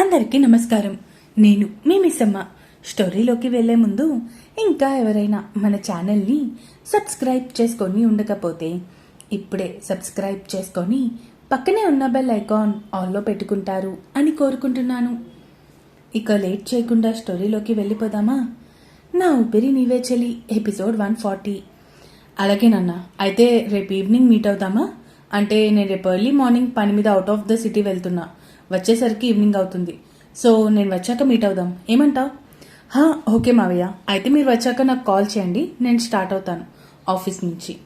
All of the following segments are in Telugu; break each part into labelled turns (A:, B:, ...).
A: అందరికీ నమస్కారం. నేను మీ మిస్సమ్మ. స్టోరీలోకి వెళ్ళే ముందు ఇంకా ఎవరైనా మన ఛానల్ని సబ్స్క్రైబ్ చేసుకొని ఉండకపోతే ఇప్పుడే సబ్స్క్రైబ్ చేసుకొని పక్కనే ఉన్న బెల్ ఐకాన్ ఆన్లో పెట్టుకుంటారు అని కోరుకుంటున్నాను. ఇక లేట్ చేయకుండా స్టోరీలోకి వెళ్ళిపోదామా? నా ఊపిరి నీవే చెలి ఎపిసోడ్ వన్ ఫార్టీ. అలాగేనన్నా అయితే రేపు ఈవినింగ్ మీట్ అవుదామా? అంటే నేను రేపు ఎర్లీ మార్నింగ్ పని మీద అవుట్ ఆఫ్ ద సిటీ వెళ్తున్నా. వచ్చేసరికి ఈవినింగ్ అవుతుంది. సో నేను వచ్చాక మీట్ అవుదాం. ఏమంటావు? హా ఓకే మావయ్య. అయితే మీరు వచ్చాక నాకు కాల్ చేయండి. నేను స్టార్ట్ అవుతాను. ఆఫీస్ నుంచి.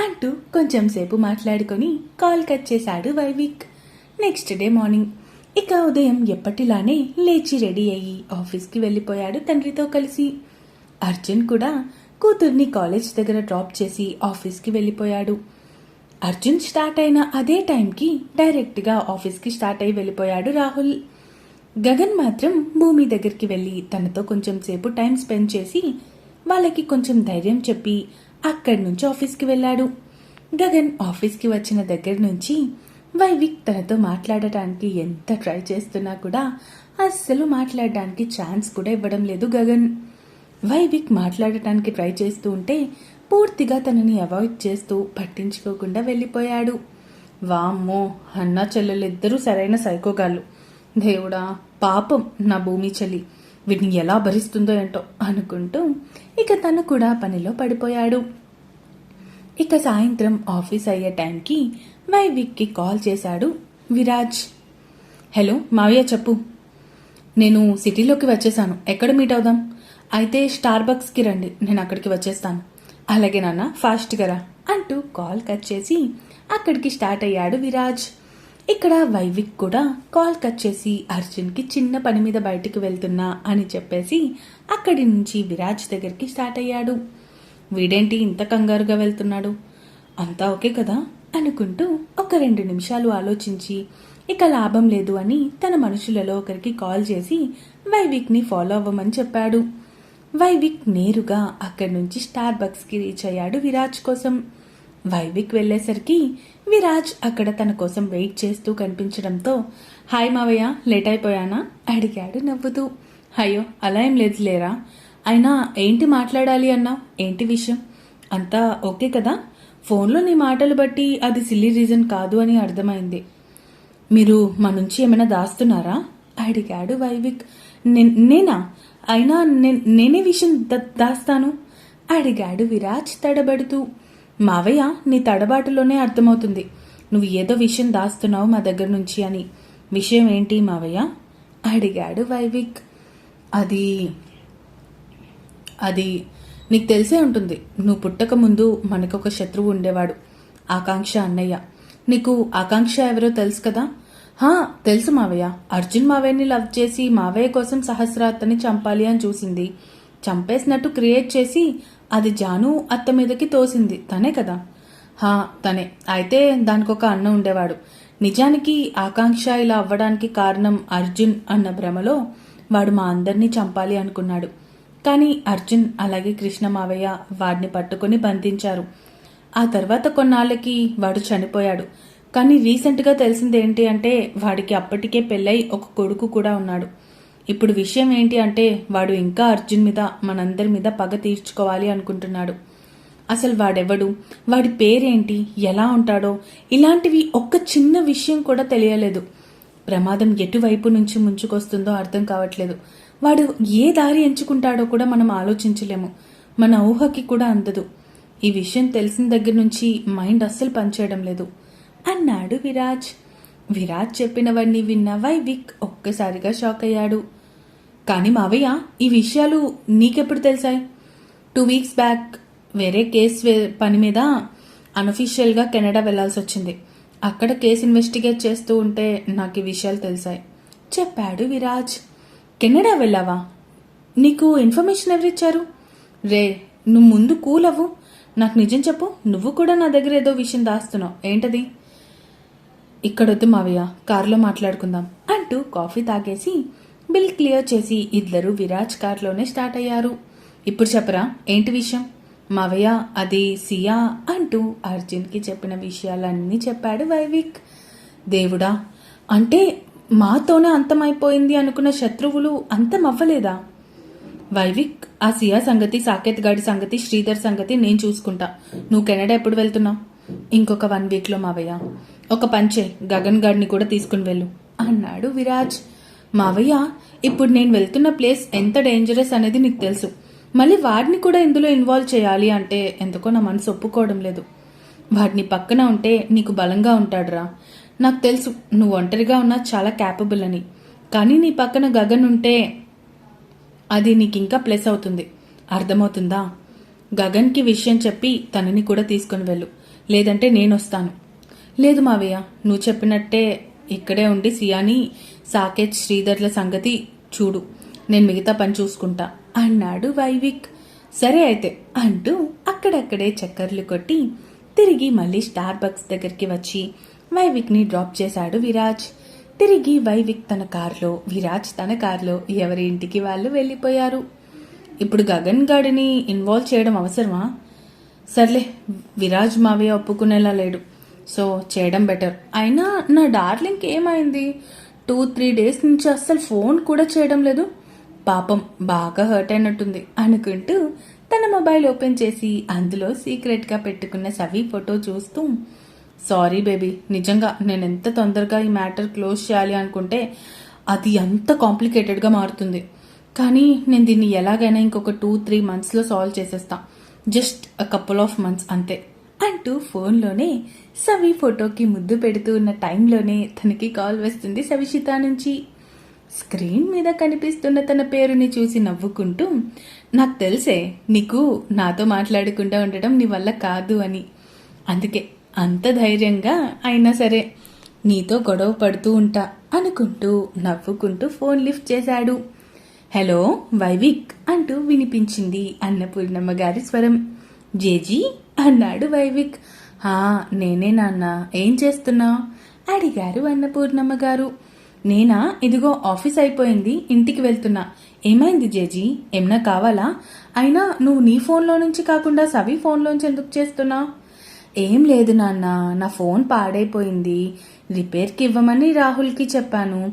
A: అంటూ కొంచెం సేపు మాట్లాడుకొని కాల్ కట్ చేశాడు వైవిక్. నెక్స్ట్ డే మార్నింగ్ ఇక ఉదయం ఎప్పటిలానే లేచి రెడీ అయ్యి ఆఫీస్కి వెళ్ళిపోయాడు తండ్రితో కలిసి. అర్జున్ కూడా కూతుర్ని కాలేజ్ దగ్గర డ్రాప్ చేసి ఆఫీస్కి వెళ్ళిపోయాడు. అర్జున్ స్టార్ట్ అయిన అదే టైంకి డైరెక్ట్గా ఆఫీస్కి స్టార్ట్ అయి వెళ్ళిపోయాడు రాహుల్. గగన్ మాత్రం భూమి దగ్గరికి వెళ్ళి తనతో కొంచెం సేపు టైం స్పెండ్ చేసి వాళ్ళకి కొంచెం ధైర్యం చెప్పి అక్కడి నుంచి ఆఫీస్కి వెళ్ళాడు. గగన్ ఆఫీస్కి వచ్చిన దగ్గర నుంచి వైవిక్ తనతో మాట్లాడటానికి ఎంత ట్రై చేస్తున్నా కూడా అస్సలు మాట్లాడడానికి ఛాన్స్ కూడా ఇవ్వడం లేదు గగన్. వైవిక్ మాట్లాడటానికి ట్రై చేస్తూ ఉంటే పూర్తిగా తనని అవాయిడ్ చేస్తూ పట్టించుకోకుండా వెళ్ళిపోయాడు. వామ్మో అన్న చెల్లెలిద్దరూ సరైన సైకోగాళ్ళు. దేవుడా పాపం నా భూమి చలి. వీటిని ఎలా భరిస్తుందో ఏంటో అనుకుంటూ ఇక తను కూడా పనిలో పడిపోయాడు. ఇక సాయంత్రం ఆఫీస్ అయ్యే టైంకి వైవిక్కి కాల్ చేశాడు విరాజ్. హలో మావయ్య చెప్పు. నేను సిటీలోకి వచ్చేసాను. ఎక్కడ మీట్ అవుదాం? అయితే స్టార్ బక్స్కి రండి. నేను అక్కడికి వచ్చేస్తాను. అలాగే నాన్న ఫాస్ట్గా రా అంటూ కాల్ కట్ చేసి అక్కడికి స్టార్ట్ అయ్యాడు విరాజ్. ఇక్కడ వైవిక్ కూడా కాల్ కట్ చేసి అర్జున్కి చిన్న పని మీద బయటికి వెళ్తున్నా అని చెప్పేసి అక్కడి నుంచి విరాజ్ దగ్గరికి స్టార్ట్ అయ్యాడు. వీడేంటి ఇంత కంగారుగా వెళ్తున్నాడు? అంతా ఓకే కదా? అనుకుంటూ ఒక రెండు నిమిషాలు ఆలోచించి ఇక లాభం లేదు అని తన మనుషులలో ఒకరికి కాల్ చేసి వైవిక్ని ఫాలో అవ్వమని చెప్పాడు. వైవిక్ నేరుగా అక్కడి నుంచి స్టార్ బక్స్కి రీచ్ అయ్యాడు విరాజ్ కోసం. వైవిక్ వెళ్ళేసరికి విరాజ్ అక్కడ తన కోసం వెయిట్ చేస్తూ కనిపించడంతో హాయ్ మావయ్య లేట్ అయిపోయానా? అడిగాడు నవ్వుతూ. అయ్యో అలా ఏం లేదు లేరా? అయినా ఏంటి మాట్లాడాలి అన్నావు ఏంటి విషయం? అంతా ఓకే కదా? ఫోన్లో నీ మాటలు బట్టి అది సిల్లీ రీజన్ కాదు అని అర్థమైంది. మీరు మా నుంచి ఏమైనా దాస్తున్నారా? అడిగాడు వైవిక్. నేనా? అయినా నేనే విషయం దాస్తాను? అడిగాడు విరాజ్ తడబడుతూ. మావయ్య నీ తడబాటులోనే అర్థమవుతుంది. నువ్వు ఏదో విషయం దాస్తున్నావు మా దగ్గర నుంచి అని. విషయం ఏంటి మావయ్య? అడిగాడు వైవిక్. అది అది నీకు తెలిసే ఉంటుంది. నువ్వు పుట్టక ముందు మనకొక శత్రువు ఉండేవాడు. ఆకాంక్ష అన్నయ్య. నీకు ఆకాంక్ష ఎవరో తెలుసు కదా? తెలుసు మావయ్య. అర్జున్ మావయ్యని లవ్ చేసి మావయ్య కోసం సహస్రాత్తని చంపాలి అని చూసింది. చంపేసినట్టు క్రియేట్ చేసి అది జాను అత్త మీదకి తోసింది. తనే కదా. హా తనే. అయితే దానికి ఒక అన్న ఉండేవాడు. నిజానికి ఆకాంక్ష ఇలా అవ్వడానికి కారణం అర్జున్ అన్న భ్రమలో వాడు మా అందరినీ చంపాలి అనుకున్నాడు. కానీ అర్జున్ అలాగే కృష్ణ మావయ్య వాడిని పట్టుకుని బంధించారు. ఆ తర్వాత కొన్నాళ్ళకి వాడు చనిపోయాడు. కానీ రీసెంట్గా తెలిసింది ఏంటి అంటే వాడికి అప్పటికే పెళ్ళై ఒక కొడుకు కూడా ఉన్నాడు. ఇప్పుడు విషయం ఏంటి అంటే వాడు ఇంకా అర్జున్ మీద మనందరి మీద పగ తీర్చుకోవాలి అనుకుంటున్నాడు. అసలు వాడెవడు? వాడి పేరేంటి? ఎలా ఉంటాడో? ఇలాంటివి ఒక్క చిన్న విషయం కూడా తెలియలేదు. ప్రమాదం ఎటువైపు నుంచి ముంచుకొస్తుందో అర్థం కావట్లేదు. వాడు ఏ దారి ఎంచుకుంటాడో కూడా మనం ఆలోచించలేము. మన ఊహకి కూడా అందదు. ఈ విషయం తెలిసిన దగ్గర నుంచి మైండ్ అస్సలు పనిచేయడం లేదు. అన్నాడు విరాజ్. విరాజ్ చెప్పినవన్నీ విన్న వైవిక్ ఒక్కసారిగా షాక్ అయ్యాడు. కానీ మావయ్య ఈ విషయాలు నీకెప్పుడు తెలిసాయి? టూ వీక్స్ బ్యాక్ వేరే కేస్ పని మీద అన్అఫీషియల్గా కెనడా వెళ్ళాల్సి వచ్చింది అక్కడ కేసు ఇన్వెస్టిగేట్ చేస్తూ ఉంటే నాకు ఈ విషయాలు తెలిసాయి. చెప్పాడు విరాజ్. కెనడా వెళ్ళావా? నీకు ఇన్ఫర్మేషన్ ఎవరిచ్చారు? రే నువ్వు ముందు కూలవు నాకు నిజం చెప్పు నువ్వు కూడా నా దగ్గర ఏదో విషయం దాస్తున్నావు. ఏంటది? ఇక్కడొద్దు మావయ్య కారులో మాట్లాడుకుందాం అంటూ కాఫీ తాగేసి బిల్ క్లియర్ చేసి ఇద్దరు విరాజ్ కార్లోనే స్టార్ట్ అయ్యారు. ఇప్పుడు చెప్పరా ఏంటి విషయం? మావయ్య అది సియా అంటూ అర్జున్కి చెప్పిన విషయాలన్నీ చెప్పాడు వైవిక్. దేవుడా అంటే మాతోనే అంతమైపోయింది అనుకున్న శత్రువులు అంతమవ్వలేదా? వైవిక్ ఆ సియా సంగతి సాకేత్ గాడి సంగతి శ్రీధర్ సంగతి నేను చూసుకుంటా. నువ్వు కెనడా ఎప్పుడు వెళ్తున్నావు? ఇంకొక వన్ వీక్లో మావయ్య. ఒక పంచే గగన్ గారిని కూడా తీసుకుని వెళ్ళు. అన్నాడు విరాజ్. మావయ్య ఇప్పుడు నేను వెళ్తున్న ప్లేస్ ఎంత డేంజరస్ అనేది నీకు తెలుసు. మళ్ళీ వాడిని కూడా ఇందులో ఇన్వాల్వ్ చేయాలి అంటే ఎందుకో నా మనసు ఒప్పుకోవడం లేదు. వాడిని పక్కన ఉంటే నీకు బలంగా ఉంటాడురా. నాకు తెలుసు నువ్వు ఒంటరిగా ఉన్నా చాలా క్యాపబుల్ అని. కానీ నీ పక్కన గగన్ ఉంటే అది నీకు ఇంకా ప్లస్ అవుతుంది. అర్థమవుతుందా? గగన్కి విషయం చెప్పి తనని కూడా తీసుకొని వెళ్ళు. లేదంటే నేను వస్తాను లేదు మావయ్య నువ్వు చెప్పినట్టే ఇక్కడే ఉండి సియాని సాకేత్ శ్రీధర్ల సంగతి చూడు. నేను మిగతా పని చూసుకుంటా. అన్నాడు వైవిక్. సరే అయితే అంటూ అక్కడక్కడే చక్కర్లు కొట్టి తిరిగి మళ్ళీ స్టార్ బక్స్ దగ్గరికి వచ్చి వైవిక్ని డ్రాప్ చేశాడు విరాజ్. తిరిగి వైవిక్ తన కారులో విరాజ్ తన కారులో ఎవరి ఇంటికి వాళ్ళు వెళ్ళిపోయారు. ఇప్పుడు గగన్ గాడిని ఇన్వాల్వ్ చేయడం అవసరమా? సర్లే విరాజ్ మావయ్య ఒప్పుకునేలా లేడు. సో చేయడం బెటర్ అయినా నా డార్లింగ్ ఏమైంది? టూ త్రీ డేస్ నుంచి అస్సలు ఫోన్ కూడా చేయడం లేదు. పాపం బాగా హర్ట్ అయినట్టుంది. అనుకుంటూ తన మొబైల్ ఓపెన్ చేసి అందులో సీక్రెట్గా పెట్టుకున్న సవి ఫోటో చూస్తూ సారీ బేబీ నిజంగా నేను ఎంత తొందరగా ఈ మ్యాటర్ క్లోజ్ చేయాలి అనుకుంటే అది అంత కాంప్లికేటెడ్గా మారుతుంది. కానీ నేను దీన్ని ఎలాగైనా ఇంకొక టూ త్రీ మంత్స్లో సాల్వ్ చేసేస్తా. Just a couple of months అంతే. అంటూ ఫోన్లోనే సవి ఫోటోకి ముద్దు పెడుతూ ఉన్న టైంలోనే తనకి కాల్ వస్తుంది సవిషిత నుంచి. స్క్రీన్ మీద కనిపిస్తున్న తన పేరుని చూసి నవ్వుకుంటూ నాకు తెలిసే నీకు నాతో మాట్లాడకుండా ఉండడం నీ వల్ల కాదు అని. అందుకే అంత ధైర్యంగా అయినా సరే నీతో గొడవ పడుతూ ఉంటా అనుకుంటూ నవ్వుకుంటూ ఫోన్ లిఫ్ట్ చేశాడు. హలో వైవిక్ అంటూ వినిపించింది అన్నపూర్ణమ్మ గారి స్వరం. జేజీ అన్నాడు వైవిక్. హా నేనే నాన్న ఏం చేస్తున్నావు? అడిగారు అన్నపూర్ణమ్మ గారు. నేనా? ఇదిగో ఆఫీస్ అయిపోయింది ఇంటికి వెళ్తున్నా. ఏమైంది జేజీ? ఏమన్నా కావాలా? అయినా నువ్వు నీ ఫోన్లో నుంచి కాకుండా సవి ఫోన్లోంచి ఎందుకు చేస్తున్నావు? ఏం లేదు నాన్న నా ఫోన్ పాడైపోయింది. రిపేర్కి ఇవ్వమని రాహుల్కి చెప్పాను.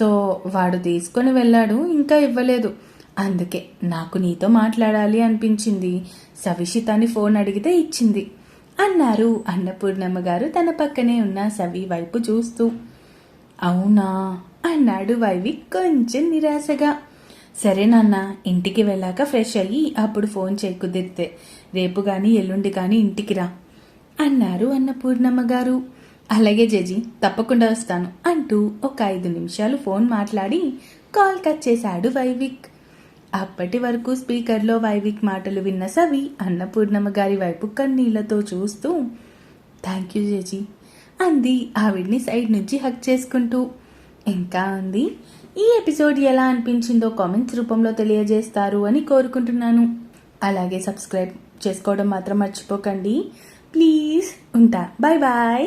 A: సో వాడు తీసుకొని వెళ్ళాడు ఇంకా ఇవ్వలేదు. అందుకే నాకు నీతో మాట్లాడాలి అనిపించింది. సవిషితని ఫోన్ అడిగితే ఇచ్చింది. అన్నారు. అన్నపూర్ణమ్మ గారు తన పక్కనే ఉన్న సవి వైపు చూస్తూ. అవునా? అన్నాడు వైవి కొంచెం నిరాశగా. సరే నాన్న ఇంటికి వెళ్ళాక ఫ్రెష్ అయ్యి అప్పుడు ఫోన్ చేయి కుదిరితే రేపు గాని ఎల్లుండి కానీ ఇంటికి రా. అన్నారు అన్నపూర్ణమ్మ గారు. అలాగే జేజీ తప్పకుండా వస్తాను అంటూ ఒక ఐదు నిమిషాలు ఫోన్ మాట్లాడి కాల్ కట్ చేశాడు వైవిక్. అప్పటి వరకు స్పీకర్లో వైవిక్ మాటలు విన్న సవి అన్నపూర్ణమ్మ గారి వైపు కన్నీళ్ళతో చూస్తూ థ్యాంక్ యూ జేజీ అంది ఆవిడ్ని సైడ్ నుంచి హక్ చేసుకుంటూ. ఇంకా ఉంది ఈ ఎపిసోడ్ ఎలా అనిపించిందో కామెంట్స్ రూపంలో తెలియజేస్తారు అని కోరుకుంటున్నాను. అలాగే సబ్స్క్రైబ్ చేసుకోవడం మాత్రం మర్చిపోకండి. ప్లీజ్ ఉంటా. Bye bye